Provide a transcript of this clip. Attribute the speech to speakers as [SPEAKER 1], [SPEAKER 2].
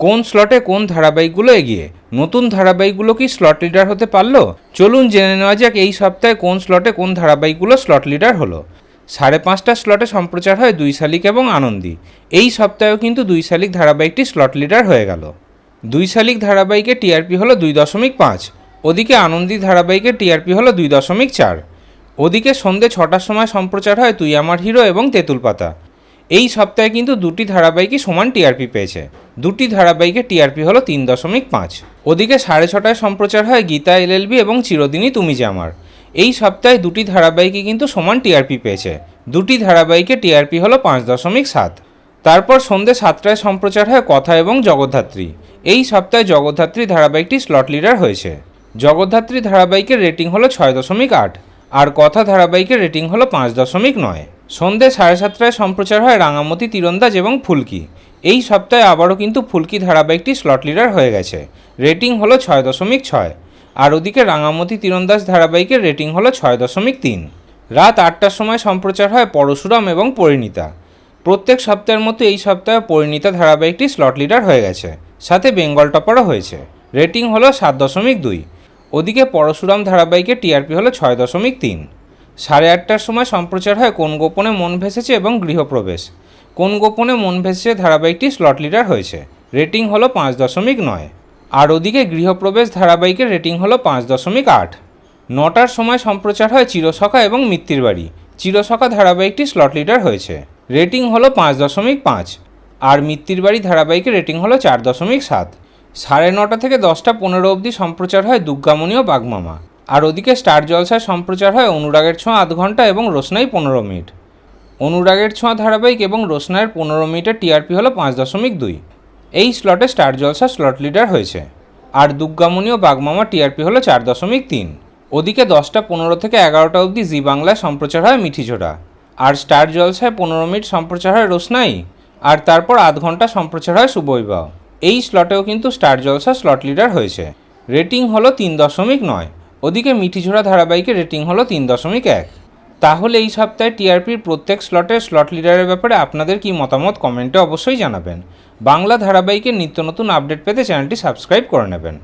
[SPEAKER 1] কোন স্লটে কোন ধারাবাহিকগুলো এগিয়ে? নতুন ধারাবাহিকগুলো কি স্লট লিডার হতে পারল? চলুন জেনে নেওয়া যাক এই সপ্তাহে কোন স্লটে কোন ধারাবাহিকগুলো স্লট লিডার হলো। সাড়ে পাঁচটা স্লটে সম্প্রচার হয় দুই শালিক এবং আনন্দী। এই সপ্তাহেও কিন্তু দুই শালিক ধারাবাহিকটি স্লট লিডার হয়ে গেল। দুই শালিক ধারাবাহিকে টিআরপি হলো দুই দশমিক পাঁচ। ওদিকে আনন্দী ধারাবাহিকে টিআরপি হলো দুই দশমিক চার। ওদিকে সন্ধে ছটার সময় সম্প্রচার হয় তুই আমার হিরো এবং তেঁতুল পাতা এই সপ্তাহে কিন্তু দুটি ধারাবাহিকই সমান টিআরপি পেয়েছে। দুটি ধারাবাহিকে টিআরপি হলো তিন দশমিক পাঁচ। ওদিকে সাড়ে ছটায় সম্প্রচার হয় গীতা এলএলবি এবং চিরদিনই তুমি যে আমার। এই সপ্তাহে দুটি ধারাবাহিকই কিন্তু সমান টিআরপি পেয়েছে। দুটি ধারাবাহিকে টিআরপি হলো পাঁচ দশমিক সাত। তারপর সন্ধে সাতটায় সম্প্রচার হয় কথা এবং জগদ্ধাত্রী। এই সপ্তাহে জগদ্ধাত্রী ধারাবাহিকটি স্লট লিডার হয়েছে। জগদ্ধাত্রী ধারাবাহিকের রেটিং হলো ছয় দশমিক আট। আর কথা ধারাবাহিকের রেটিং হলো পাঁচ দশমিক নয়। সন্ধে সাড়ে সাতটায় সম্প্রচার হয় রাঙামতি, তীরন্দাজ এবং ফুলকি। এই সপ্তাহে আবারও কিন্তু ফুলকি ধারাবাহিকটি স্লট লিডার হয়ে গেছে। রেটিং হলো ছয় দশমিক ছয়। আর ওদিকে রাঙামতি, তীরন্দাজ ধারাবাহিকের রেটিং হলো ছয় দশমিক তিন। রাত আটটার সময় সম্প্রচার হয় পরশুরাম এবং পরিণীতা। প্রত্যেক সপ্তাহের মতো এই সপ্তাহে পরিণীতা ধারাবাহিকটি স্লট লিডার হয়ে গেছে। সাথে বেঙ্গল টপারও হয়েছে। রেটিং হলো সাত দশমিক দুই। ওদিকে পরশুরাম ধারাবাহিকের টিআরপি হলো ছয় দশমিক তিন। সাড়ে আটটার সময় সম্প্রচার হয় কোন গোপনে মন ভেসেছে এবং গৃহপ্রবেশ। কোন গোপনে মন ভেসেছে ধারাবাহিকটি স্লট লিডার হয়েছে। রেটিং হলো পাঁচ দশমিক নয়। আর ওদিকে গৃহপ্রবেশ ধারাবাহিকের রেটিং হলো পাঁচ দশমিক আট। নটার সময় সম্প্রচার হয় চিরসখা এবং মিত্তির বাড়ি। চিরসখা ধারাবাহিকটি স্লট লিডার হয়েছে। রেটিং হলো পাঁচ দশমিক পাঁচ। আর মিত্তির বাড়ি ধারাবাহিকের রেটিং হলো চার দশমিক সাত। সাড়ে নটা থেকে দশটা পনেরো অবধি সম্প্রচার হয় দুর্গামণি ও বাগমামা। আর ওদিকে স্টার জলসায় সম্প্রচার হয় অনুরাগের ছোঁয়া আধ ঘণ্টা এবং রোশনাই পনেরো মিনিট। অনুরাগের ছোঁয়া ধারাবাহিক এবং রোশনায়ের পনেরো মিনিটের টিআরপি হলো পাঁচ দশমিক দুই। এই স্লটে স্টার জলসা স্লট লিডার হয়েছে। আর দুর্গামণি ও বাগমামা টিআরপি হলো চার দশমিক তিন। ওদিকে দশটা পনেরো থেকে এগারোটা অবধি জি বাংলায় সম্প্রচার হয় মিঠিঝোড়া আর স্টার জলসায় পনেরো মিনিট সম্প্রচার হয় রোশনাই। আর তারপর আধ ঘণ্টা সম্প্রচার হয় সুবৈবাহ এই স্লটেও কিন্তু স্টার জলসা স্লট লিডার হয়েছে। রেটিং হলো তিন দশমিক নয়। ওদিকে মিঠিঝোড়া ধারাবাহিকের রেটিং হলো তিন দশমিক এক। তাহলে এই সপ্তাহে টিআরপির প্রত্যেক স্লটে স্লট লিডারের ব্যাপারে আপনাদের কি মতামত কমেন্টে অবশ্যই জানাবেন। বাংলা ধারাবাহিকের নিত্য নতুন আপডেট পেতে চ্যানেলটি সাবস্ক্রাইব করে নেবেন।